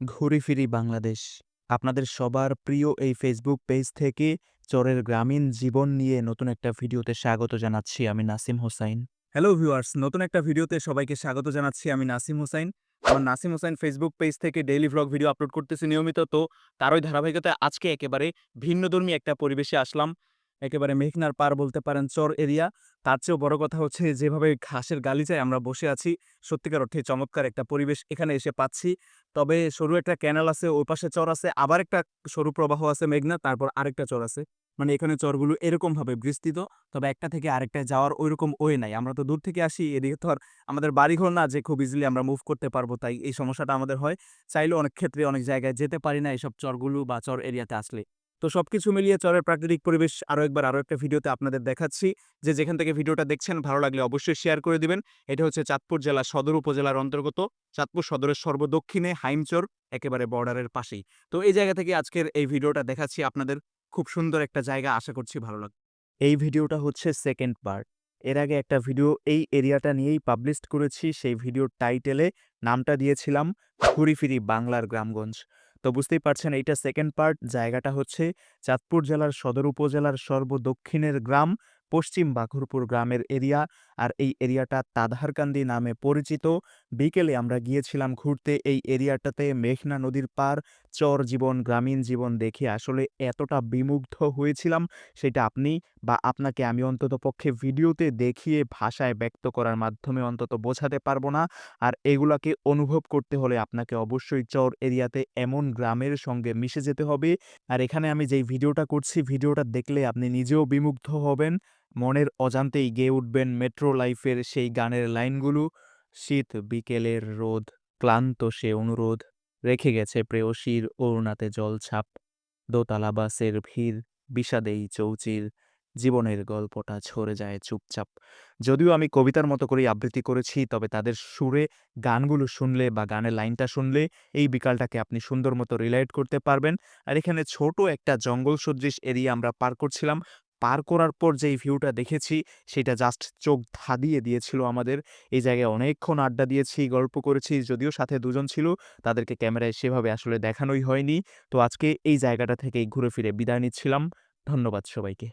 ঘুরে ফিরি বাংলাদেশ। আপনাদের সবার প্রিয় এই ফেসবুক পেজ থেকে চরের গ্রামীণ জীবন নিয়ে নতুন একটা ভিডিওতে স্বাগত জানাচ্ছি আমি নাসিম হোসাইন। হ্যালো ভিউয়ার্স নতুন একটা ভিডিওতে সবাইকে স্বাগত জানাচ্ছি আমি নাসিম হোসাইন। আমার নাসিম হোসাইন ফেসবুক পেজ থেকে ডেইলি ভ্লগ ভিডিও আপলোড করতেছি নিয়মিত, তো তারই ধারাবাহিকতায় আজকে একেবারে ভিন্নধর্মী একটা পরিবেশে আসলাম। একেবারে মেঘনার পার বলতে পারেন চর এরিয়া। তার চেয়েও বড় কথা হচ্ছে যেভাবে ঘাসের গালিচায় আমরা বসে আছি, সত্যিকার অর্থে চমৎকার একটা পরিবেশ এখানে এসে পাচ্ছি। তবে সরু একটা ক্যানাল আছে, ওই পাশে চর আছে, আবার একটা সরু প্রবাহ আছে মেঘনা, তারপর আরেকটা চর আছে। মানে এখানে চরগুলো এরকমভাবে বিস্তৃত, তবে একটা থেকে আরেকটায় যাওয়ার ওইরকম ওয়ে নাই। আমরা তো দূর থেকে আসি, এদিকে ধর আমাদের বাড়িঘর না যে খুব ইজিলি আমরা মুভ করতে পারব, তাই এই সমস্যাটা আমাদের হয়। চাইলেও অনেক ক্ষেত্রে অনেক জায়গায় যেতে পারি না এইসব চরগুলো বা চর এরিয়াতে আসলে। তো সবকিছু মিলিয়ে চরের প্রাকৃতিক পরিবেশ আরও একবার আরও একটা ভিডিওতে আপনাদের দেখাচ্ছি। যে যেখান থেকে ভিডিওটা দেখছেন, ভালো লাগলে অবশ্যই শেয়ার করে দিবেন। এটা হচ্ছে চাঁদপুর জেলা সদর উপজেলার অন্তর্গত। চাঁদপুর সদরের সর্বদক্ষিণে হাইমচর, একেবারে বর্ডারের পাশেই। তো এই জায়গা থেকে আজকের এই ভিডিওটা দেখাচ্ছি আপনাদের। খুব সুন্দর একটা জায়গা, আশা করছি ভালো লাগবে এই ভিডিওটা হচ্ছে সেকেন্ড পার্ট এর আগে একটা ভিডিও এই এরিয়াটা নিয়েই পাবলিশ করেছি। সেই ভিডিওর টাইটেলে নামটা দিয়েছিলাম ঘুরি ফিরি বাংলার গ্রামগঞ্জ। তো বুঝতেই পারছেন এইটা সেকেন্ড পার্ট জায়গাটা হচ্ছে চাঁদপুর জেলার সদর উপজেলার সর্বদক্ষিণের গ্রাম। পশ্চিম বাঘুরপুর গ্রামের এরিয়া। আর এই এরিয়াটা তাধারকান্দি নামে পরিচিত। বিকেলে আমরা গিয়েছিলাম ঘুরতে। এই এরিয়াটাতে মেঘনা নদীর পার চর জীবন, গ্রামীণ জীবন দেখে আসলে এতটা বিমুগ্ধ হয়েছিলাম সেটা আপনি বা আপনাকে আমি অন্তত পক্ষে ভিডিওতে দেখিয়ে ভাষায় ব্যক্ত করার মাধ্যমে অন্তত বোঝাতে পারব না। আর এগুলাকে অনুভব করতে হলে আপনাকে অবশ্যই চর এরিয়াতে এমন গ্রামের সঙ্গে মিশে যেতে হবে। আর এখানে আমি যেই ভিডিওটা করছি, ভিডিওটা দেখলে আপনি নিজেও বিমুগ্ধ হবেন। মনের অজান্তেই গেয়ে উঠবেন মেট্রো লাইফের সেই গানের লাইনগুলো। শীত, বিকেলের রোদ, ক্লান্ত সে অনুরোধ, রেখে গেছে প্রেয়সীর অরুণাতে জলছাপ দোতলা বাসের ভিড়, বিষাদেই চৌচির, জীবনের গল্পটা ঝরে যায় চুপচাপ। যদিও আমি কবিতার মতো করেই আবৃত্তি করেছি, তবে তাদের সুরে গানগুলো শুনলে বা গানের লাইনটা শুনলে এই বিকালটাকে আপনি সুন্দর মতো রিলেট করতে পারবেন। আর এখানে ছোট একটা জঙ্গল সদৃশ এরিয়া আমরা পার করছিলাম পার করার পর যেই ভিউটা দেখেছি, সেটা জাস্ট চোখ ধাঁধিয়ে দিয়েছিল আমাদের। এই জায়গায় অনেকক্ষণ আড্ডা দিয়েছি, গল্প করেছি, যদিও সাথে দুজন ছিল, তাদেরকে ক্যামেরায় সেভাবে আসলে দেখানোই হয়নি। তো আজকে এই জায়গাটা থেকেই ঘুরে ফিরে বিদায় নিচ্ছিলাম। ধন্যবাদ সবাইকে।